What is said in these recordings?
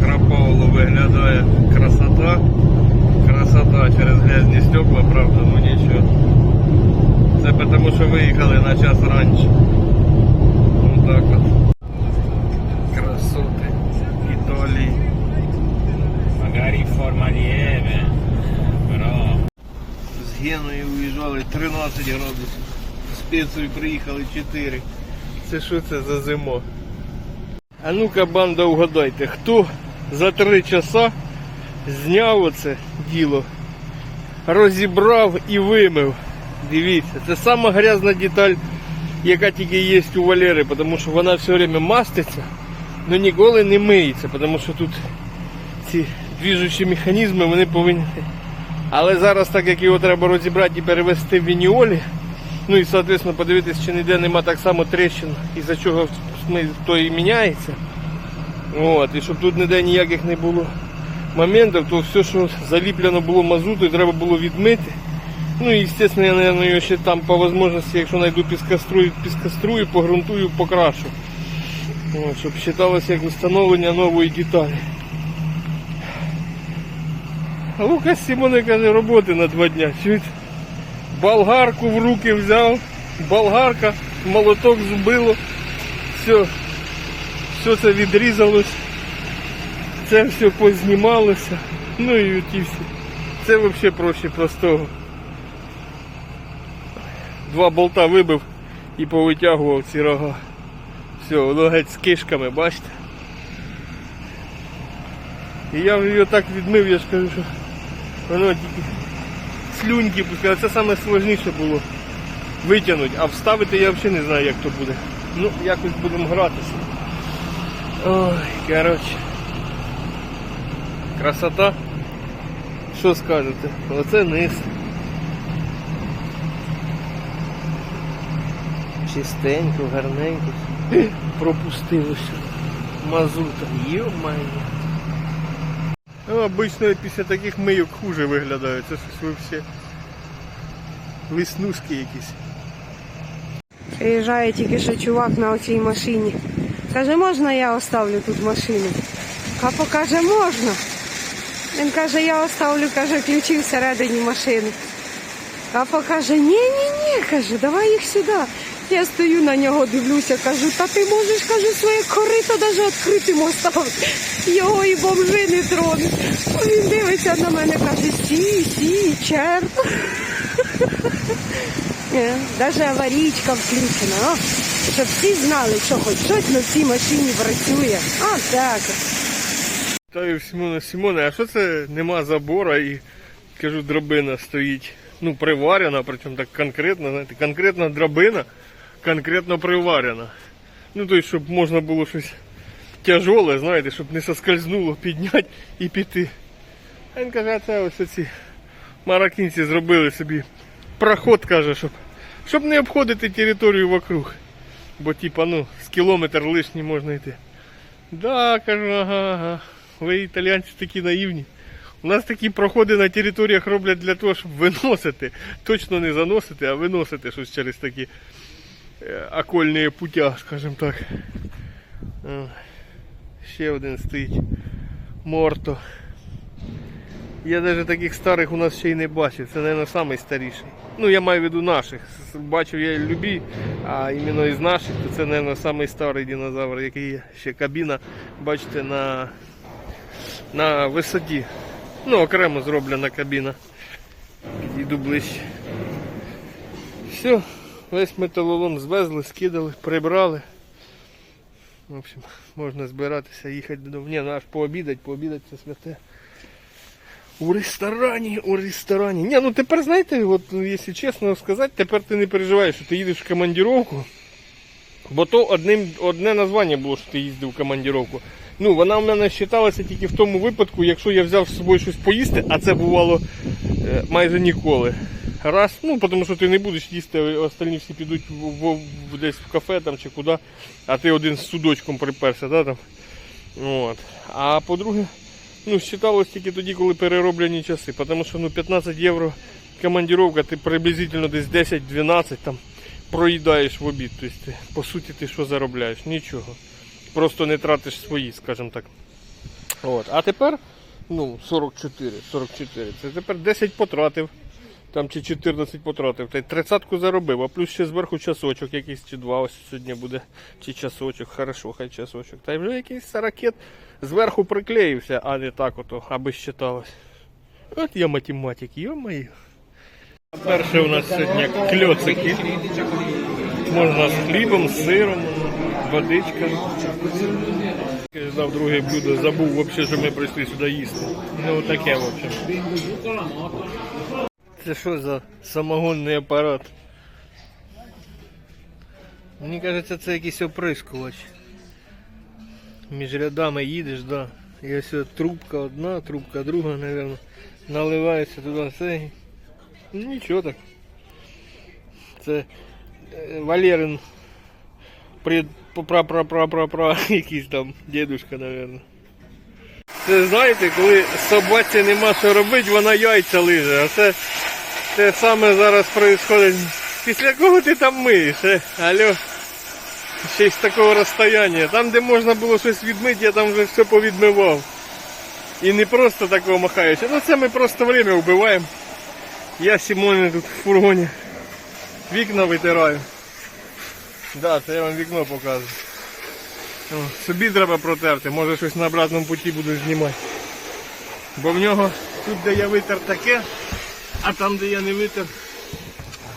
Петропавлу виглядає красота. Красота через грязні стекла, правда, ну нічого. Це тому, що виїхали на час раніше. Ну так от. Красоти Італії. In forma di З Геною уїжджали 13 градусів. З Пецею приїхали 4. Це що це за зима? А ну-ка, банда, угадайте, хто за 3 часа зняв оце діло, розібрав і вимив. Дивіться, це сама грязна деталь, яка тільки є у Валери, тому що вона все время маститься, але ніколи не миється, тому що тут ці двіжучі механізми вони повинні. Але зараз, так як його треба розібрати і перевести в вініолі, ну і соответственно подивитись, чи ніде нема так само тріщин, із-за чого смис- то і міняється. От, і щоб тут ніде ніяких не було моментів, то все, що заліплено було мазутою, треба було відмити. Ну і, звісно, я, наверное, його ще там по можливості, якщо знайду піскострую, піскострую, погрунтую, покрашу. От, щоб вважалося як встановлення нової деталі. Лукас Сімоне каже, роботи на два дня. Чуть болгарку в руки взяв, болгарка, молоток збило, все, все це відрізалось, це все познімалося. Ну і ті всі. Це взагалі проще простого. Два болта вибив і повитягував ці рога. Все, воно геть з кишками, бачите? І я його так відмив, я ж кажу, що воно тільки слюньки пускає. Це саме сложніше було витягнути, а вставити я взагалі не знаю, як то буде. Ну, якось будемо гратися. Ой, коротше. Красота. Що скажете? Оце низ. Чистенько, гарненько. Пропустилося. Мазута. Йо-майо. Ну, обично після таких мийок хуже виглядають. Це щось вообще веснушки якісь. Приїжджає тільки що чувак на оцій машині. Каже, можна я оставлю тут машину? Капо каже, можна. Він каже, я оставлю каже, ключі всередині машини. Капо каже, ні, ні, ні, каже, давай їх сюди. Я стою на нього, дивлюся, кажу, та ти можеш, кажу, своє корито навіть відкритим оставити. Його і бомжи не тронуть. Він дивиться на мене, каже, сі, сі, черт. Е, Даже аварійка включена, о, щоб всі знали, що хоч щось на цій машині працює. А так. Питаю Сімона Сімона, а що це нема забора і кажу, дробина стоїть. Ну, приварена, причому так конкретно, знаєте, конкретно дробина, конкретно приварена. Ну, тобто, щоб можна було щось тяжоле, знаєте, щоб не соскользнуло, підняти і піти. А він каже, це ось ці мароккінці зробили собі проход, каже, щоб, щоб не обходити територію вокруг. Бо типа, ну, з кілометр лишній можна йти. Да, кажу, ага, ага. Ви італійці такі наївні. У нас такі проходи на територіях роблять для того, щоб виносити. Точно не заносити, а виносити щось через такі е, окольні путя, скажімо так. Ще один стоїть. Морто. Я навіть таких старих у нас ще й не бачив. Це, мабуть, найстаріший. Ну, я маю в виду наших. Бачив я любі, а іменно із наших, то це, мабуть, самий старий динозавр, який є. Ще кабіна, бачите, на, на висоті. Ну, окремо зроблена кабіна. Підійду ближче. Все, весь металолом звезли, скидали, прибрали. В общем, можна збиратися, їхати додому. Ні, ну аж пообідати, пообідати це святе. У ресторані, у ресторані. Ні, ну тепер знаєте, от, якщо чесно сказати, тепер ти не переживаєш, що ти їдеш в командировку. Бо то одним, одне названня було, що ти їздив в командировку. Ну, вона в мене вважалася тільки в тому випадку, якщо я взяв з собою щось поїсти, а це бувало е, майже ніколи. Раз, ну, тому що ти не будеш їсти, остальні всі підуть в, в, в- десь в кафе там чи куди, а ти один з судочком приперся, да, там. От. А по-друге, ну, считалось тільки тоді, коли перероблені часи. Тому що ну, 15 євро командировка, ти приблизительно десь 10-12 там проїдаєш в обід. Тобто, по суті, ти що заробляєш? Нічого. Просто не тратиш свої, скажімо так. От. А тепер ну, 44, 44. Це тепер 10 потратив. Там чи 14 потратив. Та й 30-ку заробив, а плюс ще зверху часочок якийсь чи два ось сьогодні буде. Чи часочок, хорошо, хай часочок. Та й вже якийсь ракет зверху приклеївся, а не так ото, аби щиталось. От я математик, йо-моє. Перше у нас сьогодні кльоцики. Можна з хлібом, з сиром, водичка. Дав друге блюдо, забув взагалі, що ми прийшли сюди їсти. Ну таке, в общем. Це що за самогонний апарат? Мені кажеться, це якийсь оприскувач. Між рядами їдеш, да. І ось трубка одна, трубка друга, мабуть. Наливається туди все. Ну, Нічого так. Це е, Валерин пред пра пра пра пра пра якийсь там дедушка, мабуть. Це знаєте, коли собаці нема що робити, вона яйця лиже. А це те саме зараз відбувається. Після кого ти там миєш? Е? Алло? Ще з такого розстояння. Там, де можна було щось відмити, я там вже все повідмивав. І не просто такого махаючи. Ну це ми просто время вбиваємо. Я Сімони тут в фургоні. Вікна витираю. Да, це я вам вікно показую. О, собі треба протерти, може щось на обратному путі буду знімати. Бо в нього тут, де я витер таке, а там, де я не витер,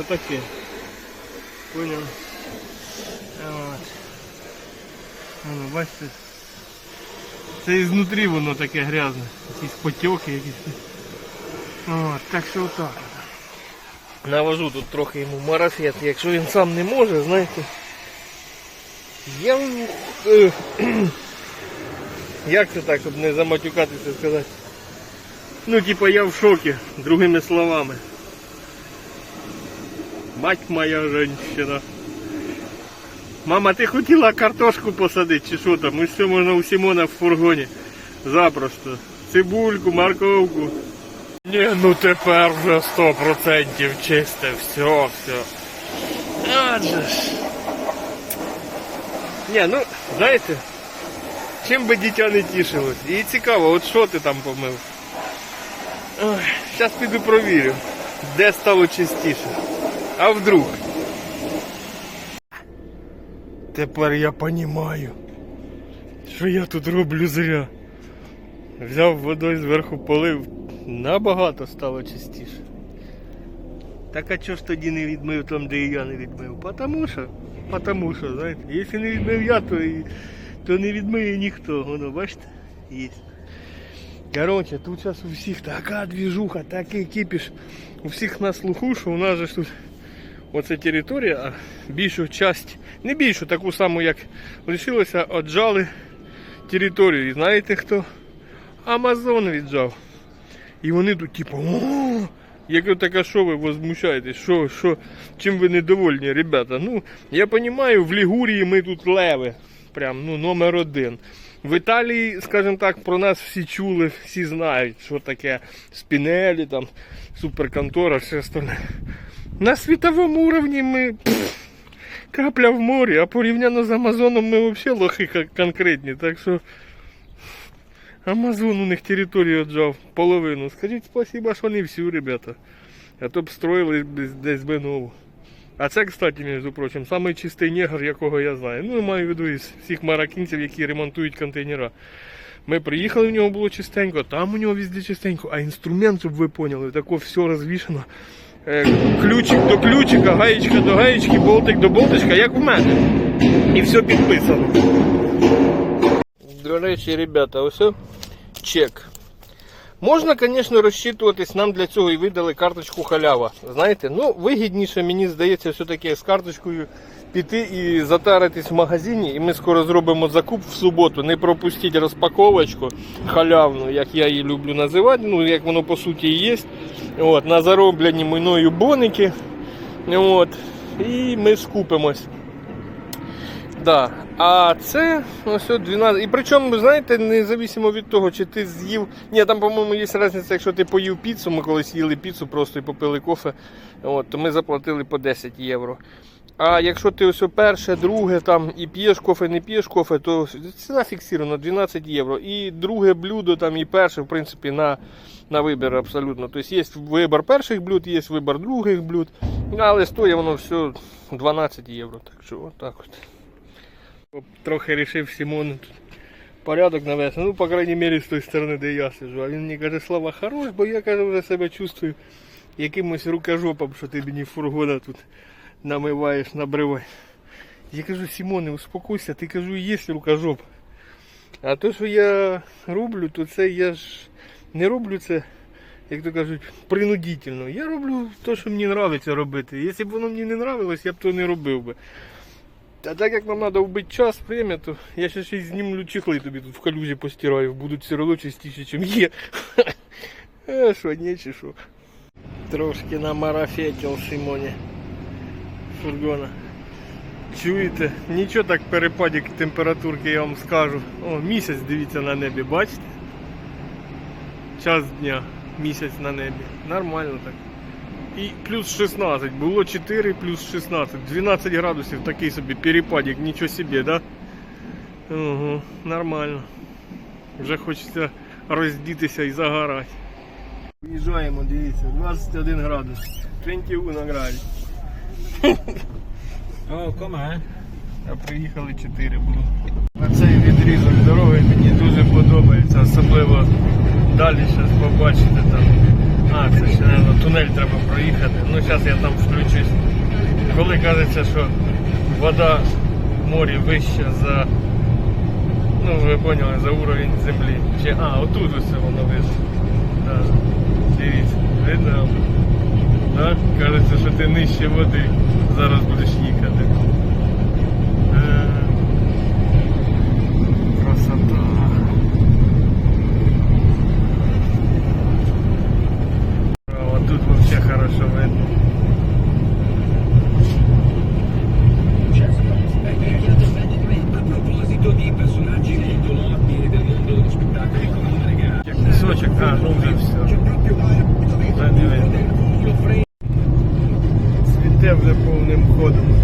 отаке. Поняв? Воно, бачите? Це і знутрі воно таке грязне. Якісь потеки, якісь. От, так що отак. Навожу тут трохи йому марафет, якщо він сам не може, знаєте. Я як це так, щоб не заматюкатися сказати. Ну, типа я в шокі, другими словами. Мать моя женщина. Мама, ти хотіла картошку посадити чи що там? Все можна у Сімона в фургоні. Запросто. Цибульку, морковку. Ні, ну тепер вже 100% чисте, все, все. Адже ж. Ні, ну, знаєте, чим би дитя не тішилось. І цікаво, от що ти там помив? Зараз піду провірю, де стало чистіше. А вдруг? Тепер я розумію, що я тут роблю зря. Взяв водою зверху полив, набагато стало чистіше. Так а чого ж тоді не відмив там, де і я не відмив? Потому що, потому що, знаєте, якщо не відмив я, то, і, то не відмиє ніхто. Воно, бачите, є. Короче, тут зараз у всіх така двіжуха, такий кипіш. У всіх на слуху, що у нас же тут оце територія, а більшу часть, не більшу, таку саму, як лишилося, отжали територію. І знаєте хто? Амазон віджав. І вони тут, типу, о, як ви така, що ви возмущаєтесь? Що, що, чим ви недовольні, ребята? Ну, я розумію, в Лігурії ми тут леви. Прям, ну, номер один. В Італії, скажімо так, про нас всі чули, всі знають, що таке спінелі, там, суперконтора, все остальне. На світовому уровні ми пф, капля в морі, а порівняно з Амазоном ми взагалі лохи конкретні. Так що Амазон у них територію отжав половину. Скажіть спасибо, що не всю, ребята. А то б строїли десь би нову. А це, кстати, між прочим, самий чистий негр, якого я знаю. Ну, маю в виду із всіх мароккінців, які ремонтують контейнера. Ми приїхали, в нього було чистенько, там у нього везде чистенько, а інструмент, щоб ви поняли, тако все розвішано. Е, Ключик до ключика, гаєчка до гаєчки, болтик до болтичка, як в мене. І все підписано. До речі, ребята, ось чек. Можна, звісно, розчитуватись, нам для цього і видали карточку халява. Знаєте, ну вигідніше, мені здається, все-таки з карточкою піти і затаритись в магазині, і ми скоро зробимо закуп в суботу. Не пропустіть розпаковочку халявну, як я її люблю називати, ну як воно по суті і є. От, на зароблені мною боники. От, і ми скупимось. Да. А це ось 12. І причому, знаєте, незалежно від того, чи ти з'їв. Ні, там, по-моєму, є різниця, якщо ти поїв піцу, ми колись їли піцу просто і попили кофе, от, то ми заплатили по 10 євро. А якщо ти ось перше, друге там і п'єш кофе, не п'єш кофе, то ціна фіксирована 12 євро. І друге блюдо там і перше, в принципі, на, на вибір абсолютно. Тобто є вибір перших блюд, є вибір других блюд. Але стоїть воно все 12 євро. Так що отак от. Трохи рішив Симон тут порядок навести. Ну, по крайней мере, з тої сторони, де я сиджу. А він мені каже, слава хорош, бо я каже, вже себе чувствую якимось рукожопом, що ти мені фургона тут намиваєш, набриваєш. Я кажу, Сімоне, успокойся, ти кажу, є рукожоп. А то, що я роблю, то це я ж не роблю це, як то кажуть, принудительно. Я роблю те, що мені подобається робити. Якщо б воно мені не подобалось, я б то не робив би. А так як нам треба вбити час, время, то я ще й знімлю чехли тобі тут в калюжі постираю, будуть все одно чистіші, ніж є. А що, ні, чи що? Трошки намарафетив Симоні фургона. Чуєте? Нічого так перепадік температурки я вам скажу. О, місяць дивіться на небі, бачите? Час дня, місяць на небі. Нормально так. І плюс 16. Було 4, плюс 16. 12 градусів такий собі перепадік, нічого собі, да? Угу, нормально. Вже хочеться роздітися і загорати. Виїжджаємо, дивіться, 21 градус. 21 градус. Oh, com'è? А приїхали 4 було. Цей відрізок дороги мені дуже подобається, особливо далі зараз побачите там. А, це ще наверно, тунель треба проїхати. Ну зараз я там включусь. Коли кажеться, що вода в морі вища за. Ну ви поняли, за уровень землі. Чи, а, отут ось воно вище. Да. Дивіться, видно? Да? Кажеться, що ти нижче води. Зараз будеш їхати. Вже повним ходом.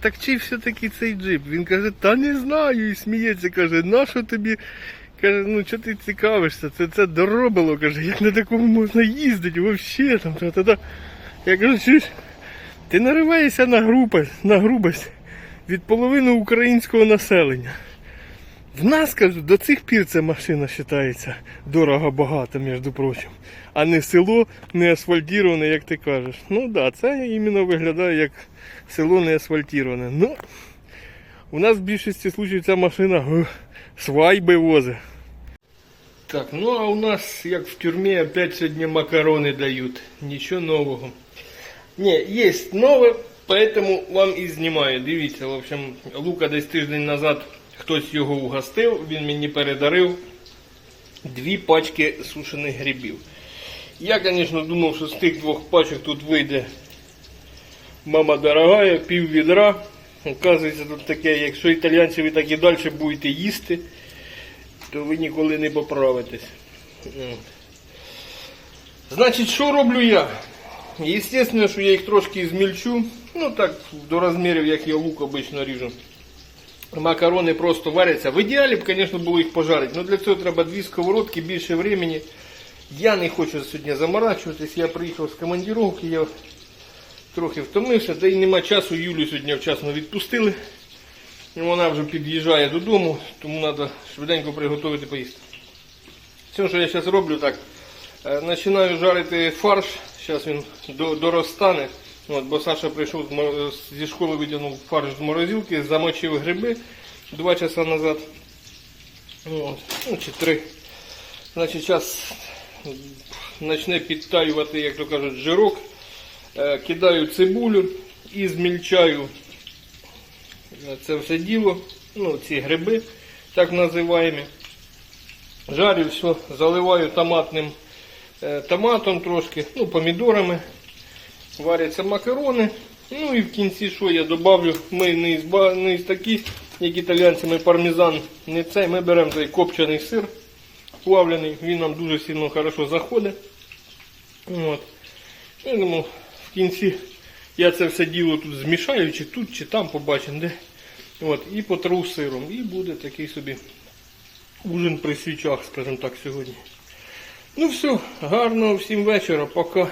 Так чий все-таки цей джип? Він каже, та не знаю, і сміється, каже, нащо тобі? Каже, ну чого ти цікавишся? Це це доробило, каже, як на такому можна їздити, взагалі там та-та-та. Я кажу, чуєш, ти нариваєшся на грубость, на грубость від половини українського населення. В нас, кажу, до цих пір ця машина вважається дорого-багато, між прочим. А не село не асфальтіроване, як ти кажеш. Ну так, да, це іменно виглядає як село не асфальтіроване. Ну, у нас в більшості случаїв ця машина свайби возить. Так, ну а у нас, як в тюрмі, опять сьогодні макарони дають. Нічого нового. Не, есть нове, поэтому вам і знімаю. Дивіться, в общем, Лука десь тиждень назад хтось його угостив, він мені передарив дві пачки сушених грибів. Я, звісно, думав, що з тих двох пачок тут вийде мама дорогая, пів відра. Оказується, тут таке, якщо італійці ви так і далі будете їсти, то ви ніколи не поправитесь. Значить, що роблю я? Естественно, що я їх трошки змільчу. Ну так, до розмірів, як я лук обично ріжу. Макарони просто варяться. В ідеалі б, звісно, було їх пожарити. але для цього треба дві сковородки, більше времени. Я не хочу сьогодні заморачуватись. Я приїхав з командировки, я трохи втомився, та й нема часу. Юлю сьогодні вчасно відпустили. І вона вже під'їжджає додому, тому треба швиденько приготувати поїсти. Все, що я зараз роблю, так. Починаю жарити фарш. Зараз він до- доростане. От, бо Саша прийшов зі школи, витягнув фарш з морозилки, замочив гриби два часа назад. От, ну, чи три. Значить, зараз почне підтаювати, як то кажуть, жирок. Е, Кидаю цибулю і змільчаю е, це все діло. Ну, ці гриби, так називаємо. Жарю все, заливаю томатним е, томатом трошки, ну, помідорами. Варяться макарони. Ну і в кінці що я добавлю, ми не із, не із такі, як італійці, ми пармезан не цей, ми беремо цей копчений сир. плавлений, він нам дуже сильно хорошо заходить. От. Я думаю, в кінці я це все діло тут змішаю, чи тут, чи там побачимо, де. От, і потру сиром. І буде такий собі ужин при свічах, скажімо так, сьогодні. Ну все, гарного всім вечора, пока.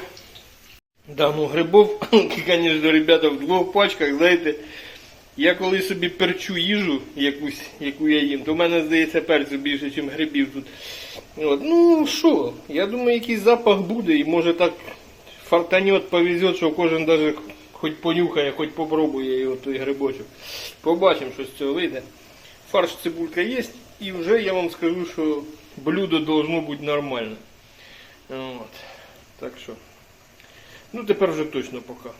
Да, ну грибов, звісно, ребята, в двох пачках, знаєте, я коли собі перчу їжу, якусь, яку я їм, то в мене здається перцю більше, ніж грибів тут. От, ну що, я думаю, якийсь запах буде, і може так фартанет повезет, що кожен даже хоч понюхає, хоч попробує його той грибочок. Побачимо, що з цього вийде. Фарш цибулька є, і вже я вам скажу, що блюдо должно бути нормальне. От. Так що. Ну тепер вже точно пока.